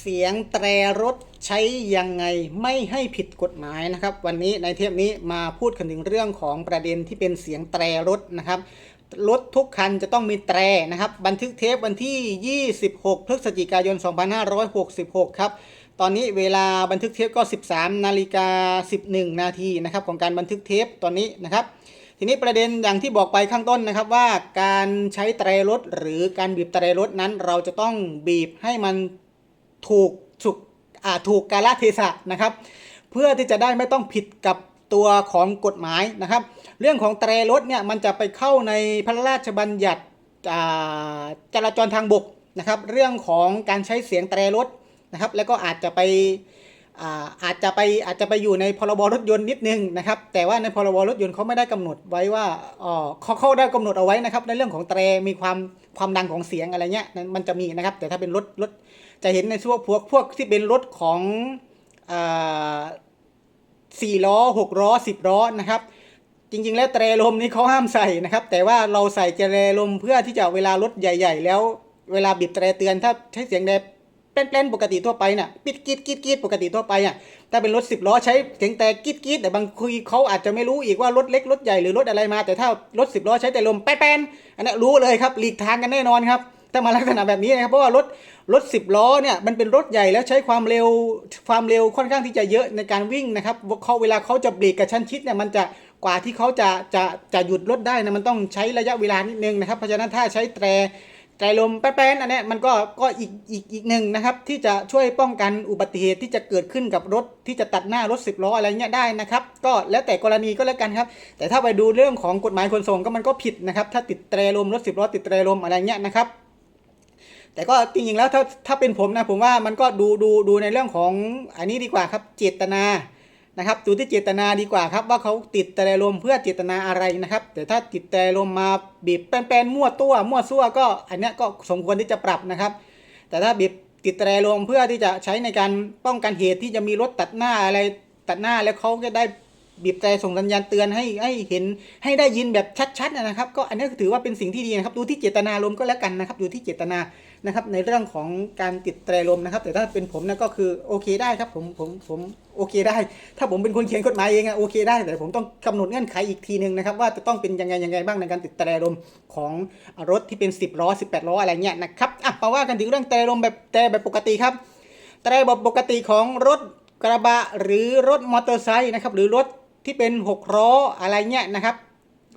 เสียงแตรรถใช้ยังไงไม่ให้ผิดกฎหมายนะครับ วันนี้ในเทปนี้มาพูดกันถึงเรื่องของประเด็นที่เป็นเสียงแตรรถนะครับรถทุกคันจะต้องมีแตรนะครับ บันทึกเทปวันที่ 26 พฤศจิกายน 2566 ครับตอนนี้เวลาบันทึกเทปก็ 13 นาฬิกา 11 นาทีนะครับของการบันทึกเทปตอนนี้นะครับ ทีนี้ประเด็นอย่างที่บอกไปข้างต้นนะครับว่าการใช้แตรรถหรือการบีบแตรรถนั้นเราจะต้องบีบให้มัน ถูกสุกอ่าถูกกาลเทศะนะครับ เพื่อที่จะได้ไม่ต้องผิดกับตัวของกฎหมายนะครับ เรื่องของแตรรถเนี่ยมันจะไปเข้าในพระราชบัญญัติอ่าจราจรทางบกนะครับ เรื่องของการใช้เสียงแตรรถนะครับ แล้วก็อาจจะไปอาอาจจะไปอาจจะไปอยู่ในพรบรถยนต์นิดนึงนะครับ แต่ว่าในพรบรถยนต์เขาไม่ได้กำหนดไว้ว่าอ๋อเขาเขาได้กำหนดเอาไว้นะครับ ในเรื่องของแตรมีความความดังของเสียงอะไรเงี้ยนั้นมันจะมีนะครับ แต่ถ้าเป็นรถรถ จะเห็นในพวกพวกพวกที่เป็นรถของอสี่ล้อหกล้อสิบล้อนะครับจริง ๆ แล้วแตรลมนี่เขาห้ามใส่นะครับ แต่ว่าเราใส่แตรลมเพื่อที่จะเวลารถใหญ่ ๆ แล้วเวลาบีบแตรเตือนถ้าใช้เสียงแดแป้นๆปกติทั่วไปน่ะปิดกีดกีดกีดปกติทั่วไปอะถ้าเป็นรถสิบล้อใช้เสียงแต่กีดกีดแต่บางคุยเขาอาจจะไม่รู้อีกว่ารถเล็กรถใหญ่หรือรถอะไรมา แต่ถ้ารถสิบล้อใช้แต่ลมแป้นๆอันนี้รู้เลยครับหลีกทางกันแน่นอนครับ ถ้ามาลักษณะแบบนี้นะครับเพราะว่ารถรถสิบล้อเนี่ยมันเป็นรถใหญ่แล้วใช้ความเร็วความเร็วค่อนข้างที่จะเยอะในการวิ่งนะครับเขาเวลาเขาจะเบรกกระชั้นชิดเนี่ยมันจะกว่าที่เขาจะจะจะหยุดรถได้นะมันต้องใช้ระยะเวลานิดนึงนะครับเพราะฉะนั้นถ้าใช้แตรไตรลมแป้นๆอันนี้มันก็ก็อีกอีกอีกหนึ่งนะครับที่จะช่วยป้องกันอุบัติเหตุที่จะเกิดขึ้นกับรถที่จะตัดหน้ารถสิบล้ออะไรเงี้ยได้นะครับก็แล้วแต่กรณีก็แล้วกันครับ แต่ถ้าไปดูเรื่องของกฎหมายขนส่งก็มันก็ผิดนะครับถ้าติดไตรลมรถสิบล้อติดไตรลมอะไรเงี้ยนะครับ แต่ก็จริงๆแล้วถ้าถ้าเป็นผมนะผมว่ามันก็ดูดูดูในเรื่องของอันนี้ดีกว่าครับเจตนานะครับดูที่เจตนาดีกว่าครับว่าเขาติดแต่ลมเพื่อเจตนาอะไรนะครับ แต่ถ้าติดแต่ลมมาบีบแป้นๆมั่วตัวมั่วซั่วก็อันนี้ก็สมควรที่จะปรับนะครับ แต่ถ้าบีบติดแต่ลมเพื่อที่จะใช้ในการป้องกันเหตุที่จะมีรถตัดหน้าอะไรตัดหน้าแล้วเขาจะได้ บีบแต่ส่งสัญญาณเตือนให้ให้เห็นให้ได้ยินแบบชัดๆนะครับ ก็อันนี้ถือว่าเป็นสิ่งที่ดีนะครับ ดูที่เจตนาลมก็แล้วกันนะครับ ดูที่เจตนานะครับ ในเรื่องของการติดแตรลมนะครับ แต่ถ้าเป็นผมนะก็คือโอเคได้ครับผมผมผมโอเคได้ ถ้าผมเป็นคนเขียนกฎหมายเองอะโอเคได้ แต่ผมต้องกำหนดเงื่อนไขอีกทีหนึ่งนะครับ ว่าจะต้องเป็นยังไงยังไงบ้างในการติดแตรลมของรถที่เป็น 10ล้อ18ล้ออะไรเงี้ยนะครับอะมาว่ากันถึงเรื่องแตรลมแบบแตรแบบปกติครับแตรแบบปกติของรถกระบะหรือรถมอเตอร์ไซค์นะครับหรือรถ ที่เป็น6ล้ออะไรเงี้ยนะครับ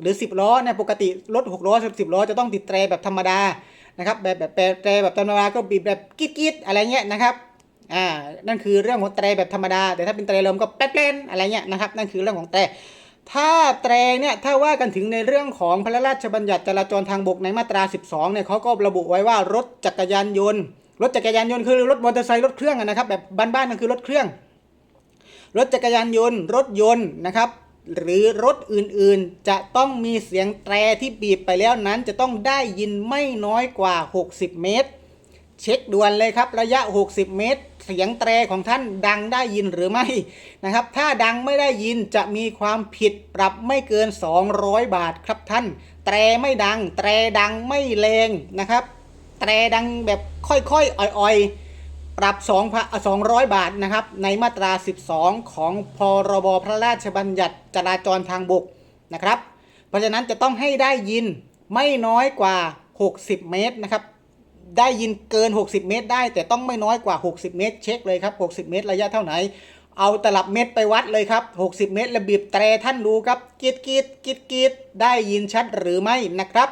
หรือ 10ล้อเนี่ยปกติรถ6ล้อ10ล้อจะต้องติดแตรแบบธรรมดานะครับ แบบแบบแตรแบบธรรมดาก็บีบแบบกิ๊ดกิ๊ดอะไรเงี้ยนะครับอ่านั่นคือเรื่องของแตรแบบธรรมดา แต่ถ้าเป็นแตรลมก็แป๊ดๆอะไรเงี้ยนะครับ นั่นคือเรื่องของแตรถ้าแตรเนี่ยถ้าว่ากันถึงในเรื่องของพระราชบัญญัติจราจรทางบกในมาตรา 12เนี่ยเขาก็ระบุไว้ว่ารถจักรยานยนต์ รถจักรยานยนต์คือรถมอเตอร์ไซค์รถเครื่องนะครับแบบบ้านๆนั่นคือรถเครื่อง รถจักรยานยนต์ รถยนต์นะครับ หรือรถอื่นๆ จะต้องมีเสียงแตรที่บีบไปแล้วนั้น จะต้องได้ยินไม่น้อยกว่า 60 เมตร เช็คด่วนเลยครับระยะ 60 เมตร เสียงแตรของท่านดังได้ยินหรือไม่นะครับ ถ้าดังไม่ได้ยินจะมีความผิดปรับไม่เกิน 200 บาทครับท่าน แตรไม่ดัง แตรดังไม่แรงนะครับ แตรดังแบบค่อยๆอ่อยๆ ปรับ2 200 บาทนะครับ ในมาตรา 12 ของพรบพระราชบัญญัติจราจรทางบกนะครับ เพราะฉะนั้นจะต้องให้ได้ยินไม่น้อยกว่า 60 เมตรนะครับ ได้ยินเกิน 60 เมตรได้ แต่ต้องไม่น้อยกว่า 60 เมตร เช็คเลยครับ 60 เมตรระยะเท่าไหน เอาตลับเมตรไปวัดเลยครับ 60 เมตรระบีบแตรท่านดูครับกีดกีดกีดกีดได้ยินชัดหรือไม่นะครับ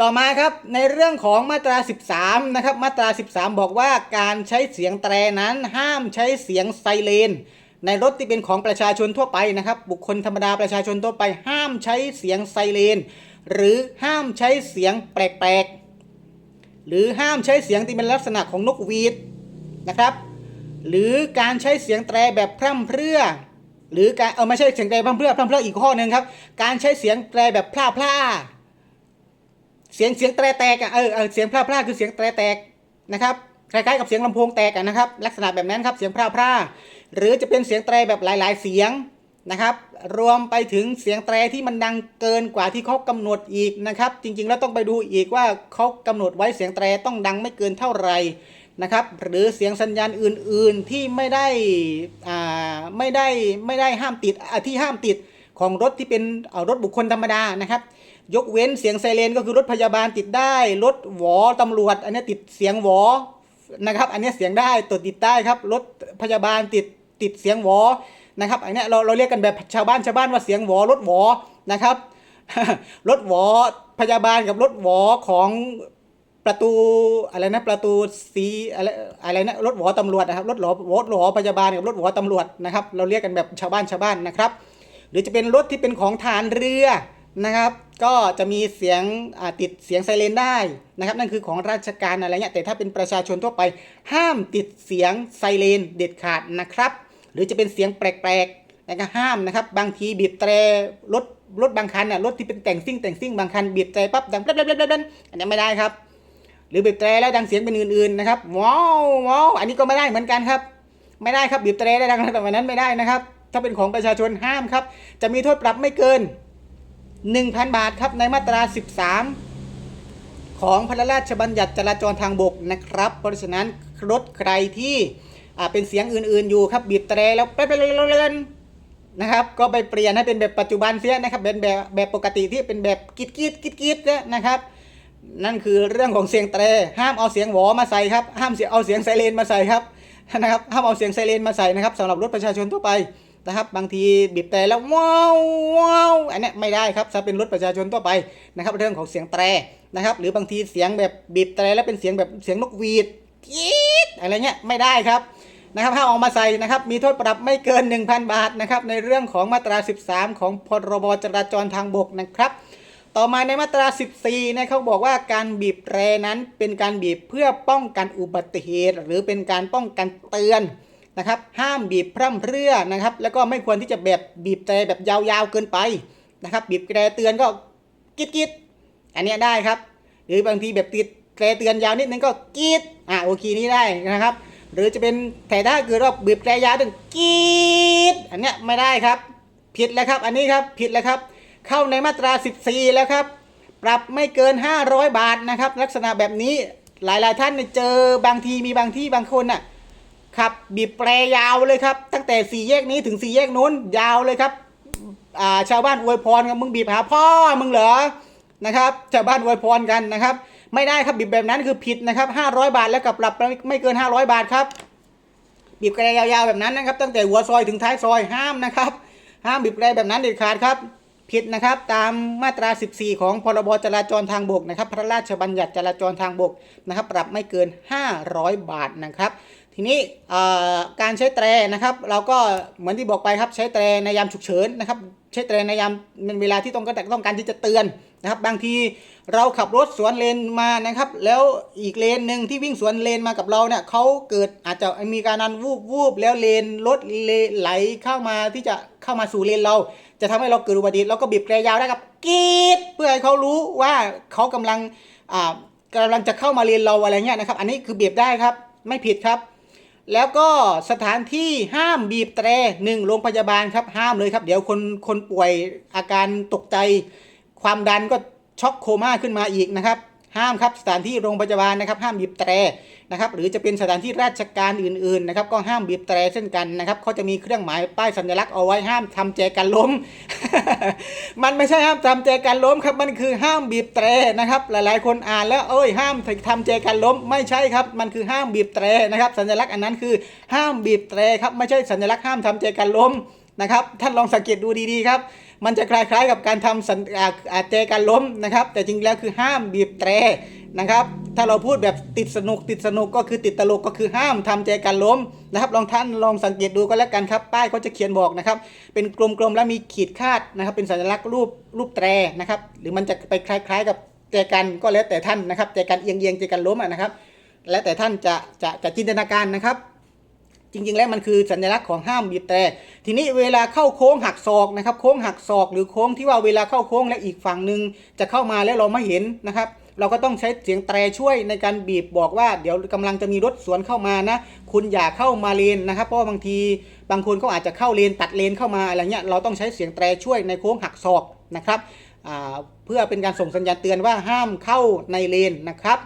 ต่อมาครับในเรื่องของมาตรา 13 นะครับ มาตรา 13 บอกว่าการใช้เสียงแตรนั้นห้ามใช้เสียงไซเรนในรถที่เป็นของประชาชนทั่วไปนะครับ บุคคลธรรมดาประชาชนทั่วไป ห้ามใช้เสียงไซเรนหรือห้ามใช้เสียงแปลกๆหรือห้ามใช้เสียงที่เป็นลักษณะของนกหวีดนะครับ หรือการใช้เสียงแตรแบบพร่ำเพรื่อ หรือการเออไม่ใช่เสียงแตรพร่ำเพรื่อพร่ำเพรื่ออีกข้อหนึ่งครับ การใช้เสียงแตรแบบพล่าพล่า เสียงเสียงแตรแตกอะเออเออเสียงพล่าพล่าคือเสียงแตรแตกนะครับคล้ายๆกับเสียงลำโพงแตกอะนะครับ ลักษณะแบบนั้นครับเสียงพร่าพร่าหรือจะเป็นเสียงแตรแบบหลาย ๆ เสียงนะครับ รวมไปถึงเสียงแตรที่มันดังเกินกว่าที่เขากำหนดอีกนะครับ จริงๆแล้วต้องไปดูอีกว่าเขากำหนดไว้เสียงแตรต้องดังไม่เกินเท่าไหร่นะครับหรือเสียงสัญญาณอื่น ๆที่ไม่ได้อ่าไม่ได้ไม่ได้ห้ามติดอ่าที่ห้ามติด ของรถที่เป็นรถบุคคลธรรมดานะครับ ยกเว้นเสียงไซเรนก็คือรถพยาบาลติดได้ รถหวอตำรวจ อันนี้ติดเสียงหวอนะครับ อันนี้เสียงได้ตัวติดได้ครับ รถพยาบาลติดติดเสียงหวอนะครับ อันนี้เราเราเรียกกันแบบชาวบ้านชาวบ้านว่าเสียงหวอรถหวอนะครับ รถหวอพยาบาลกับรถหวอของประตูอะไรนะประตูสีอะไรอะไรนะรถหวอตำรวจนะครับรถหวอรถหวอพยาบาลกับรถหวอตำรวจนะครับ เราเรียกกันแบบชาวบ้านชาวบ้านนะครับ รือจะเป็นรถที่เป็นของฐานเรือนะครับ ก็จะมีเสียงติดเสียงไซเรนได้นะครับ นั่นคือของราชการอะไรเงี้ยแต่ถ้าเป็นประชาชนทั่วไป ห้ามติดเสียงไซเรนเด็ดขาดนะครับ หรือจะเป็นเสียงแปลกๆนะก็ห้ามนะครับ บางทีบีบแตรรถรถบางคันน่ะรถที่เป็นแต่งซิ่งแต่งซิ่งบางคันบีบแตรปั๊บดังแป๊บๆๆๆอันนี้ไม่ได้ครับ หรือบีบแตรแล้วดังเสียงเป็นอื่นๆนะครับว้าวว้าวอันนี้ก็ไม่ได้เหมือนกันครับ ไม่ได้ครับบีบแตรได้ดังแต่วันนั้นไม่ได้นะครับ ถ้าเป็นของประชาชนห้ามครับ จะมีโทษปรับไม่เกิน 1,000 บาทครับในมาตรา 13 ของพระราชบัญญัติจราจรทางบกนะครับ เพราะฉะนั้นรถใครที่อ่าเป็นเสียงอื่นๆอยู่ครับบีบแตรแล้วเป๊ะๆนะครับก็ไปเปลี่ยนให้เป็นแบบปัจจุบันเสียนะครับเป็นแบบแบบปกติที่เป็นแบบกิดกิดกิดกิดนะครับนั่นคือเรื่องของเสียงแตรห้ามเอาเสียงหวอมาใส่ครับห้ามเสียเอาเสียงไซเรนมาใส่ครับนะครับห้ามเอาเสียงไซเรนมาใส่นะครับสำหรับรถประชาชนทั่วไป นะครับ บางทีบีบแตรแล้วว้าวว้าวอันนี้ไม่ได้ครับถ้าเป็นรถประชาชนทั่วไปนะครับ เรื่องของเสียงแตรนะครับ หรือบางทีเสียงแบบบีบแตรแล้วเป็นเสียงแบบเสียงนกหวีดกีดอะไรเงี้ยไม่ได้ครับนะครับห้ามเอามาใส่นะครับ มีโทษปรับไม่เกิน 1,000 บาทนะครับ ในเรื่องของมาตรา 13 ของพรบจราจรทางบกนะครับ ต่อมาในมาตรา 14 นะเขาบอกว่าการบีบแตรนั้นเป็นการบีบเพื่อป้องกันอุบัติเหตุ หรือเป็นการป้องกันเตือน นะครับ ห้ามบีบพร่ำเพรื่อนะครับ แล้วก็ไม่ควรที่จะแบบบีบแตรแบบยาวๆเกินไปนะครับ บีบแตรเตือนก็กิดกิดๆอันนี้ได้ครับ หรือบางทีแบบติดแตรเตือนยาวนิดนึงก็กีดอ่าโอเคนี้ได้นะครับ หรือจะเป็นแต่ถ้าเกิดว่าบีบแตรยาวถึงกีดอันเนี้ยไม่ได้ครับ ผิดแล้วครับ อันนี้ครับผิดแล้วครับ เข้าในมาตรา 14 แล้วครับปรับไม่เกิน 500 บาทนะครับ ลักษณะแบบนี้หลายๆท่านเนี่ยเจอบางทีมีบางที่บางคนน่ะ ขับบีบแปรยาวเลยครับ ตั้งแต่สี่แยกนี้ถึงสี่แยกนู้นยาวเลยครับอ่าชาวบ้านอวยพรกันมึงบีบหาพ่อมึงเหรอนะครับชาวบ้านอวยพรกันนะครับ ไม่ได้ครับบีบแบบนั้นคือผิดนะครับ500บาทแล้วกับปรับไม่เกิน500บาทครับบีบแตรยาวๆแบบนั้นนะครับ ตั้งแต่หัวซอยถึงท้ายซอยห้ามนะครับ ห้ามบีบแตรแบบนั้นเด็ดขาดครับผิดนะครับตามมาตรา 14 ของพรบจราจรทางบกนะครับ พระราชบัญญัติจราจรทางบกนะครับ ปรับไม่เกิน 500 บาทนะครับ ทีนี้การใช้แตรนะครับเราก็เหมือนที่บอกไปครับใช้แตรในยามฉุกเฉินนะครับใช้แตรในยามเป็นเวลาที่ต้องการต้องการที่จะเตือนนะครับ บางทีเราขับรถสวนเลนมานะครับ แล้วอีกเลนหนึ่งที่วิ่งสวนเลนมากับเราเนี่ยเขาเกิดอาจจะมีการนันวูบวูบแล้วเลนรถเลไหลเข้ามาที่จะเข้ามาสู่เลนเรา จะทำให้เราเกิดอุบัติเหตุเราก็บีบแตรยาวได้ครับกีดเพื่อให้เขารู้ว่าเขากำลังอ่ากำลังจะเข้ามาเลนเราอะไรเงี้ยนะครับ อันนี้คือบีบได้ครับ ไม่ผิดครับ แล้วก็สถานที่ห้ามบีบแตรหนึ่งโรงพยาบาลครับห้ามเลยครับ เดี๋ยวคนคนป่วยอาการตกใจ ความดันก็ช็อกโคม่าขึ้นมาอีกนะครับ ห้ามครับสถานที่โรงพยาบาลนะครับห้ามบีบแตรนะครับหรือจะเป็นสถานที่ราชการอื่นๆนะครับก็ห้ามบีบแตรเช่นกันนะครับเขาจะมีเครื่องหมายป้ายสัญลักษณ์เอาไว้ห้ามทำแจกันล้ม มันไม่ใช่ห้ามทำแจกันล้มครับมันคือห้ามบีบแตรนะครับหลายๆ คนอ่านแล้วเอ้ยห้ามทำแจกันล้ม ไม่ใช่ครับมันคือห้ามบีบแตรนะครับสัญลักษณ์อันนั้นคือห้ามบีบแตรครับไม่ใช่สัญลักษณ์ห้ามทำแจกันล้มนะครับท่านลองสังเกตดูดีๆครับ มันจะคล้ายๆกับการทำสัญอ่าอ่าแจกันล้มนะครับ แต่จริงๆแล้วคือห้ามบีบแตรนะครับ ถ้าเราพูดแบบติดสนุกติดสนุกก็คือติดตลกก็คือห้ามทำแจกันล้มนะครับ ลองท่านลองสังเกตดูก็แล้วกันครับ ป้ายเขาจะเขียนบอกนะครับ เป็นกลมๆแล้วมีขีดคาดนะครับ เป็นสัญลักษณ์รูปรูปแตรนะครับ หรือมันจะไปคล้าย ๆ กับแจกันก็แล้วแต่ท่านนะครับแจกันเอียงๆแจกันล้มนะครับ แล้วแต่ท่านจะจะจะจินตนาการนะครับ จริง ๆ แล้วมันคือสัญลักษณ์ของห้ามบีบแตรทีนี้เวลาเข้าโค้งหักศอกนะครับโค้งหักศอกหรือโค้งที่ว่าเวลาเข้าโค้งแล้วอีกฝั่งหนึ่งจะเข้ามาแล้วเราไม่เห็นนะครับเราก็ต้องใช้เสียงแตรช่วยในการบีบบอกว่า เดี๋ยวกำลังจะมีรถสวนเข้ามานะ คุณอย่าเข้ามาเลนนะครับ เพราะบางทีบางคนเขาอาจจะเข้าเลนตัดเลนเข้ามาอะไรเงี้ยเราต้องใช้เสียงแตรช่วยในโค้งหักศอกนะครับเพื่อเป็นการส่งสัญญาณเตือนว่าห้ามเข้าในเลนนะครับ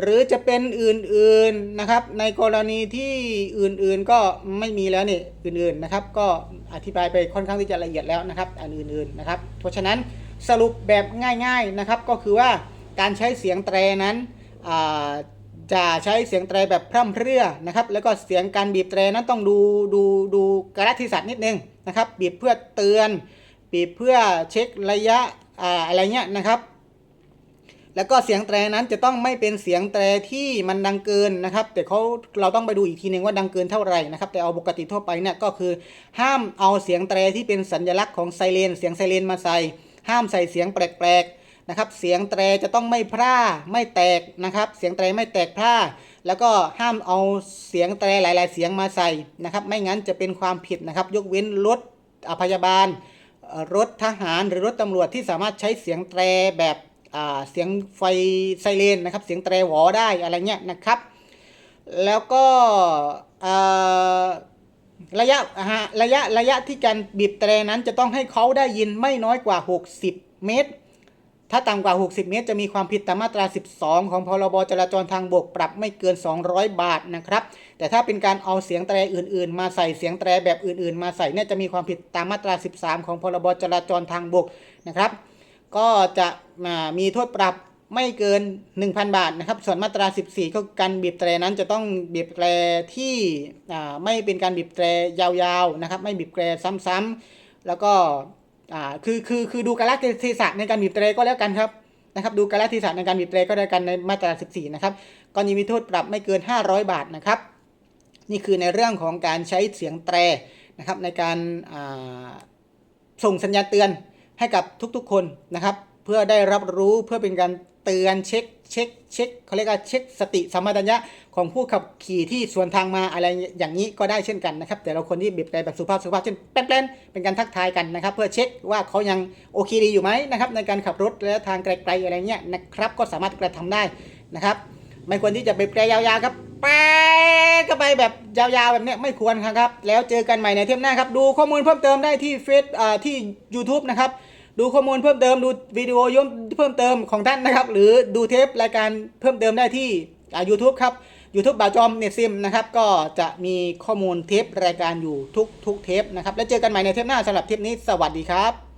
หรือจะเป็นอื่นๆนะครับ ในกรณีที่อื่นๆก็ไม่มีแล้วนี่อื่นๆนะครับ ก็อธิบายไปค่อนข้างที่จะละเอียดแล้วนะครับ อันอื่นๆนะครับ เพราะฉะนั้นสรุปแบบง่ายๆนะครับก็คือว่าการใช้เสียงแตรนั้นจะใช้เสียงแตรแบบพร่ำเพรื่อนะครับ แล้วก็เสียงการบีบแตรนั้นต้องดูดูดูกาลเทศะนิดนึงนะครับ บีบเพื่อเตือน บีบเพื่อเช็คระยะอ่าอะไรเงี้ยนะครับ แล้วก็เสียงแตรนั้นจะต้องไม่เป็นเสียงแตรที่มันดังเกินนะครับ แต่เขาเราต้องไปดูอีกทีหนึ่งว่าดังเกินเท่าไหร่นะครับ แต่เอาปกติทั่วไปเนี่ยก็คือ ห้ามเอาเสียงแตรที่เป็นสัญลักษณ์ของไซเรนเสียงไซเรนมาใส่ ห้ามใส่เสียงแปลกๆนะครับ เสียงแตรจะต้องไม่พร่าไม่แตกนะครับ เสียงแตรไม่แตกพร่าแล้วก็ห้ามเอาเสียงแตรหลาย ๆ เสียงมาใส่นะครับ ไม่งั้นจะเป็นความผิดนะครับ ยกเว้นรถอพยาบาลรถทหารหรือรถตำรวจที่สามารถใช้เสียงแตรแบบ เสียงไฟไซเรนนะครับ เสียงแตรหวอได้อะไรเงี้ยนะครับ แล้วก็ระยะฮะระยะระยะที่การบีบแตรนั้นจะต้องให้เขาได้ยินไม่น้อยกว่า 60 เมตร ถ้าต่ำกว่า 60 เมตร จะมีความผิดตามมาตรา 12 ของพรบจราจรทางบกปรับไม่เกิน 200 บาทนะครับ แต่ถ้าเป็นการเอาเสียงแตรอื่น ๆ มาใส่เสียงแตรแบบอื่น ๆ มาใส่เนี่ยจะมีความผิดตามมาตรา 13 ของพรบจราจรทางบกนะครับ ก็จะมีโทษปรับไม่เกิน 1,000 บาทนะครับ ส่วนมาตรา 14 ก็การบีบแตรนั้นจะต้องบีบแตรที่ไม่เป็นการบีบแตรยาวๆนะครับ ไม่บีบแตรซ้ำๆแล้วก็คือคือคือดูกาลเทศะในการบีบแตรก็แล้วกันครับนะครับดูกาลเทศะในการบีบแตรก็แล้วกันในมาตรา 14 นะครับก็จะมีโทษปรับไม่เกิน 500 บาทนะครับ นี่คือในเรื่องของการใช้เสียงแตรนะครับในการส่งสัญญาณเตือน ให้กับทุกๆคนนะครับ เพื่อได้รับรู้เพื่อเป็นการเตือนเช็คเช็คเช็คเขาเรียกว่าเช็คสติสัมปชัญญะของผู้ขับขี่ที่สวนทางมาอะไรอย่างนี้ก็ได้เช่นกันนะครับ แต่เราคนที่บีบแตรแบบสุภาพสุภาพเช่นแป้นๆเป็นการทักทายกันนะครับ เพื่อเช็คว่าเขายังโอเคดีอยู่ไหมนะครับในการขับรถและทางไกลๆอะไรเงี้ยนะครับก็สามารถกระทำได้นะครับ ไม่ควรที่จะบีบแตรยาวๆครับแป๊ดก็ไปแบบยาวๆแบบเนี้ยไม่ควรครับ แล้วเจอกันใหม่ในเทปหน้าครับ ดูข้อมูลเพิ่มเติมได้ที่เฟซอ่าที่ YouTube นะครับ ดูข้อมูลเพิ่มเติมดูวิดีโอย่มเพิ่มเติมของท่านนะครับ หรือดูเทปรายการเพิ่มเติมได้ที่อ่า YouTube ครับ YouTube บ่าวจอมเน็ตซิมนะครับ ก็จะมีข้อมูลเทปรายการอยู่ทุกทุกเทปนะครับ แล้วเจอกันใหม่ในเทปหน้าสำหรับเทปนี้สวัสดีครับ